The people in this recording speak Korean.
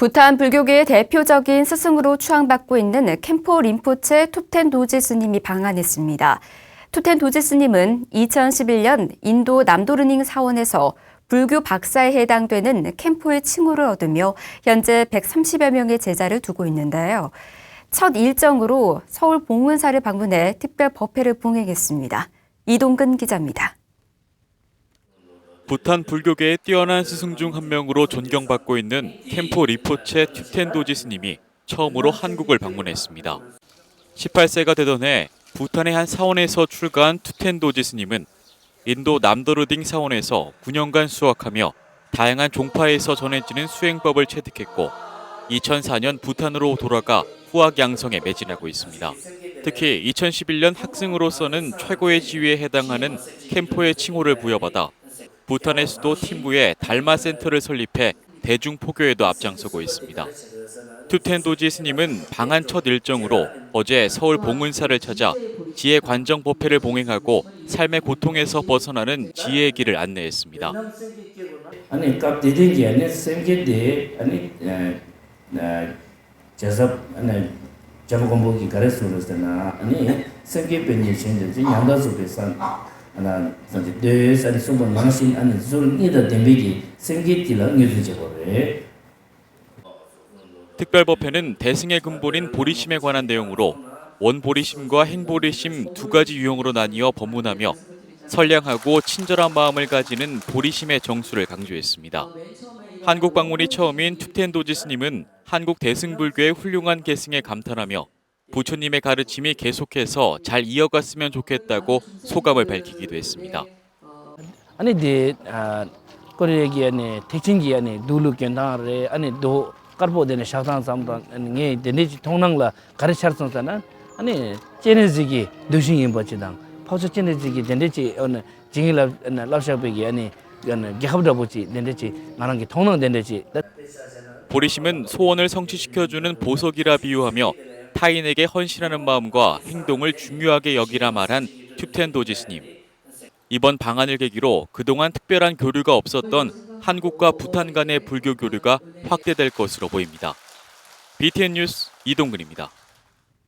부탄 불교계의 대표적인 스승으로 추앙받고 있는 캠포 림포체 툭텐 도지 스님이 방한했습니다. 툭텐 도지 스님은 2011년 인도 남도르닝 사원에서 불교 박사에 해당되는 캠포의 칭호를 얻으며 현재 130여 명의 제자를 두고 있는데요. 첫 일정으로 서울 봉은사를 방문해 특별 법회를 봉행했습니다. 이동근 기자입니다. 부탄 불교계의 뛰어난 스승 중 한 명으로 존경받고 있는 캠포 리포체 튜텐도지 스님이 처음으로 한국을 방문했습니다. 18세가 되던 해 부탄의 한 사원에서 출가한 튜텐도지 스님은 인도 남도르딩 사원에서 9년간 수학하며 다양한 종파에서 전해지는 수행법을 체득했고 2004년 부탄으로 돌아가 후학 양성에 매진하고 있습니다. 특히 2011년 학생으로서는 최고의 지위에 해당하는 캠포의 칭호를 부여받아 부탄의 수도 팀부에 달마 센터를 설립해 대중 포교에도 앞장서고 있습니다. 투텐도지 스님은 방한 첫 일정으로 어제 서울 봉은사를 찾아 지혜 관정 법회를 봉행하고 삶의 고통에서 벗어나는 지혜의 길을 안내했습니다. 아니 값 디딘지 아니 생게데 아니 나 제섭 아니 저거 공부기 가르스로스나 아니 생게 변이 신데 양다서 베산 저기 데스 아니 숨은 망신 아니 zul니다 뎀비기 생게티라 뉴즈제 거래 특별법회는 대승의 근본인 보리심에 관한 내용으로 원보리심과 행보리심 두 가지 유형으로 나뉘어 법문하며 선량하고 친절한 마음을 가지는 보리심의 정수를 강조했습니다. 한국 방문이 처음인 툭텐도지 스님은 한국 대승불교의 훌륭한 계승에 감탄하며 부처님의 가르침이 계속해서 잘 이어갔으면 좋겠다고 소감을 밝히기도 했습니다. 아니 데 코리아기 아니 택진기 아니 둘루 견다레 아니 도 카르보데네 샤상 삼단 네 데니지 통낭라 가르차르선사나 아니 제네지기 도싱이 버치당. 파우스 제네지기 데네지 어느 징일라 랍샤베기 아니 그 기합다 보치 데네지 나랑기 통낭 데네지. 보리심은 소원을 성취시켜주는 보석이라 비유하며 타인에게 헌신하는 마음과 행동을 중요하게 여기라 말한 튜텐 도지 스님. 이번 방안을 계기로 그동안 특별한 교류가 없었던 한국과 부탄 간의 불교 교류가 확대될 것으로 보입니다. BTN 뉴스 이동근입니다.